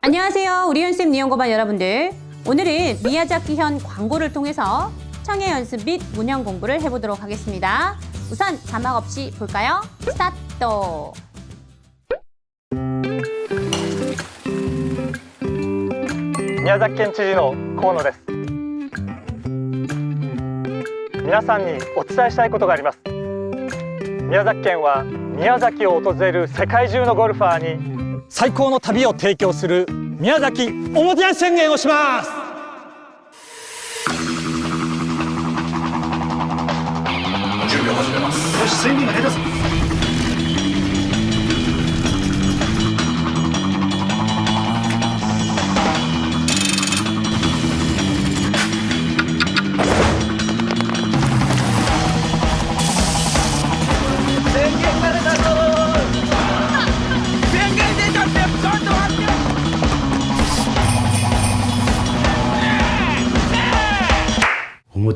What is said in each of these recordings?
안녕하세요. 우리 연습 니온고반 여러분들. 오늘은 미야자키현 광고를 통해서 청해 연습 및 문형 공부를 해보도록 하겠습니다. 우선 자막 없이 볼까요? 스타트! 宮崎県知事の河野です皆さんにお伝えしたいことがあります宮崎県は宮崎を訪れる世界中のゴルファーに最高の旅を提供する 宮崎おもてなし宣言をします。準備を始めます。よしスイングが下手す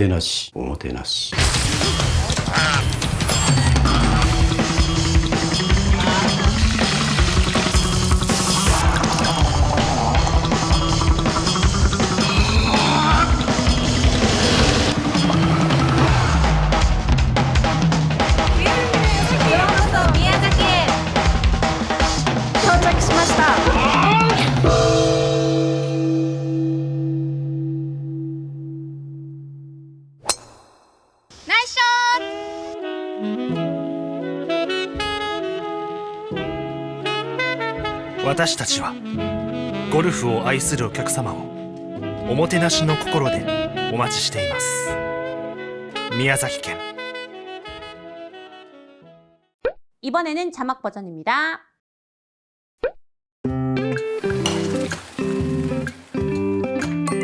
てなしおもてなし。私たちはゴルフを愛するお客様をおもてなしの心でお待ちしています宮崎県 이번에는 자막 버전입니다.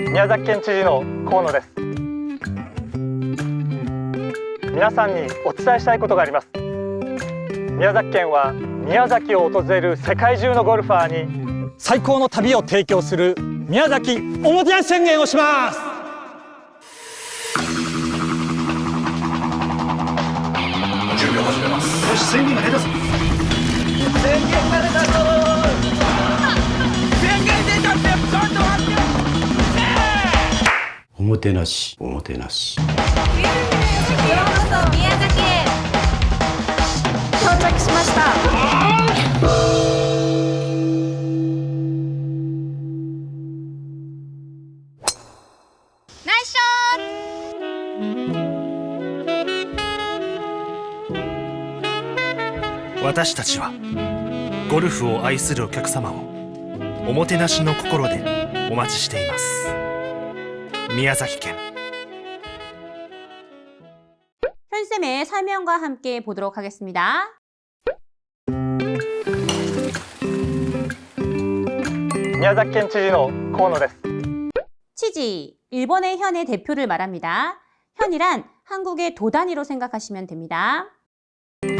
宮崎県知事の河野です 皆さんにお伝えしたいことがあります。宮崎県は宮崎を訪れる世界中のゴルファーに最高の旅を提供する宮崎おもてなし宣言をします。準備を始めます。よしスイングが下手すおもてなしおもてなし私たちはゴルフを愛するお客様をおもてなしの心でお待ちしています宮崎県 현쌤의 설명과 함께 보도록 하겠습니다. 宮崎県知事の河野です 치지, 일본의 현의 대표를 말합니다. 현이란 한국의 도 단위로 생각하시면 됩니다.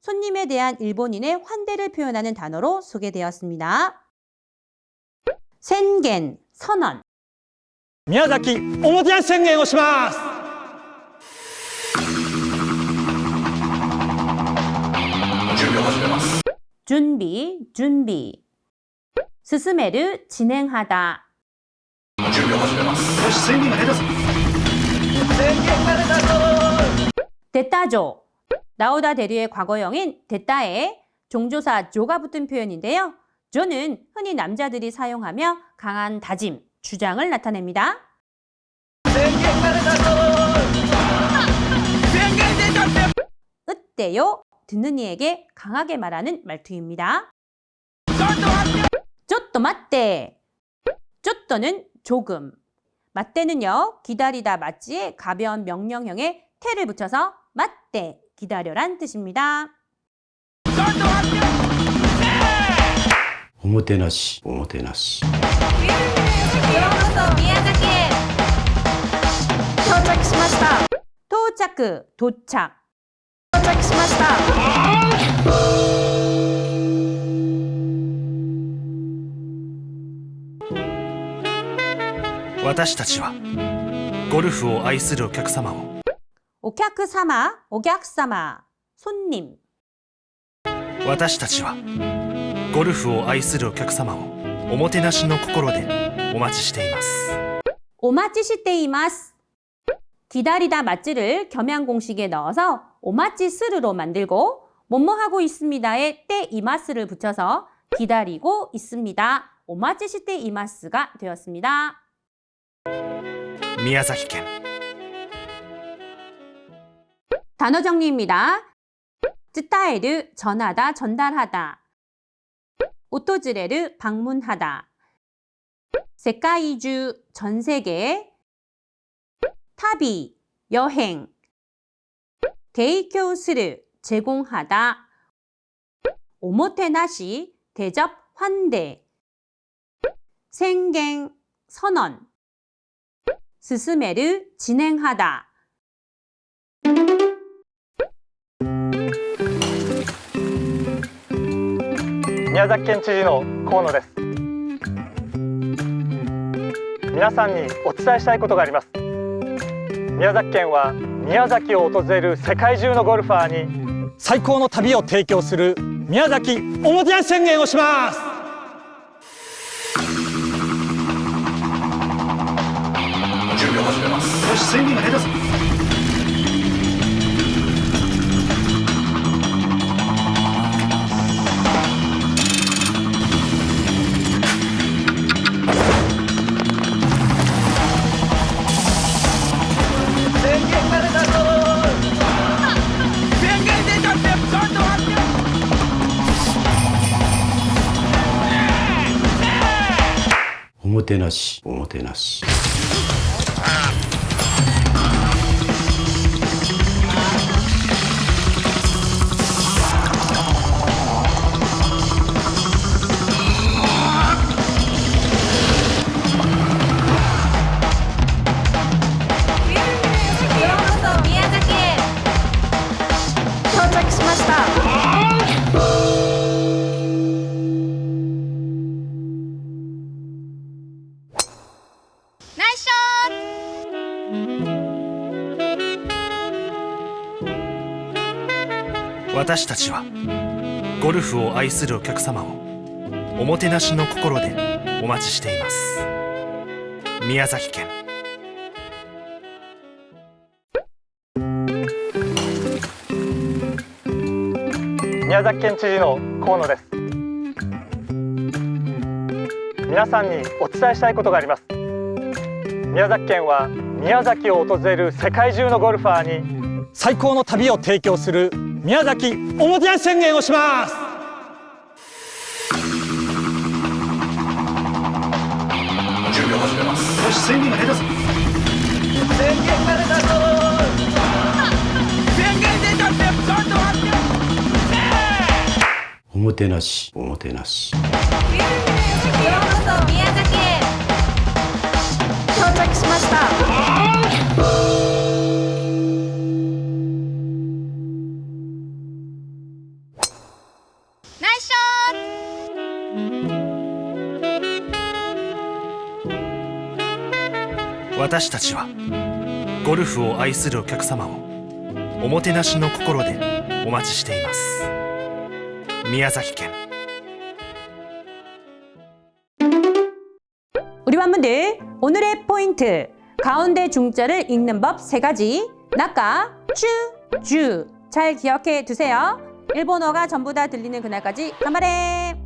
손님에 대한 일본인의 환대를 표현하는 단어로 소개되었습니다. 宣言 선언 宮崎おもてなし宣言をします準備を始めます 준비 준비 進める 진행하다 準備を始めますよし宣言が出たぞ 됐다죠 나오다 대류의 과거형인 됐다에 종조사 조가 붙은 표현인데요 조는 흔히 남자들이 사용하며 강한 다짐, 주장을 나타냅니다 으때요 듣는 이에게 강하게 말하는 말투입니다. 쪼또 맞대. 쪼또는 조금. 맞대는요 기다리다 맞지에 가벼운 명령형에 태를 붙여서 맞대 기다려란 뜻입니다. おもてなしおもてなしようこそ宮崎へ到着しました 도착 도착 到着しました私たちはゴルフを愛するお客様を 오客様 오객사마 손님 私たちはゴルフを愛するお客様をおもてなしの心でお待ちしています 오마찌시테이마스 기다리다 맞지를 겸양 공식에 넣어서 오마찌스르로 만들고 뭐뭐 하고 있습니다에 때 이마스를 붙여서 기다리고 있습니다. 오마찌시테이마스가 되었습니다. 宮崎県 단어 정리입니다. 쯔타에르 전하다 전달하다. 오토즈레르 방문하다. 세카이주 전 세계. 타비 여행. 데이큐스르 제공하다. 오모테나시 대접 환대. 생갱 선언. 스스메르 진행하다 宮崎県知事の河野です。皆さんにお伝えしたいことがあります。宮崎県は宮崎を訪れる世界中のゴルファーに最高の旅を提供する宮崎おもてなし宣言をします。準備を始めます。よし宣言が出たぞおてなしおもてなし。私たちはゴルフを愛するお客様をおもてなしの心でお待ちしています。宮崎県。宮崎県知事の河野です。皆さんにお伝えしたいことがあります。宮崎県は宮崎を訪れる世界中のゴルファーに最高の旅を提供する宮崎おもてなし宣言をします。準備を始めます。よし宣言が出たぞおもてなしおもてなし。ようこそ宮崎へ。到着しました私たちはゴルフを愛するお客様をおもてなしの心でお待ちしています宮崎県 우리 반문들 오늘의 포인트 가운데 중자를 읽는 법 세 가지 나까, 추, 주 잘 기억해 두세요. 일본어가 전부 다 들리는 그날까지 간발해!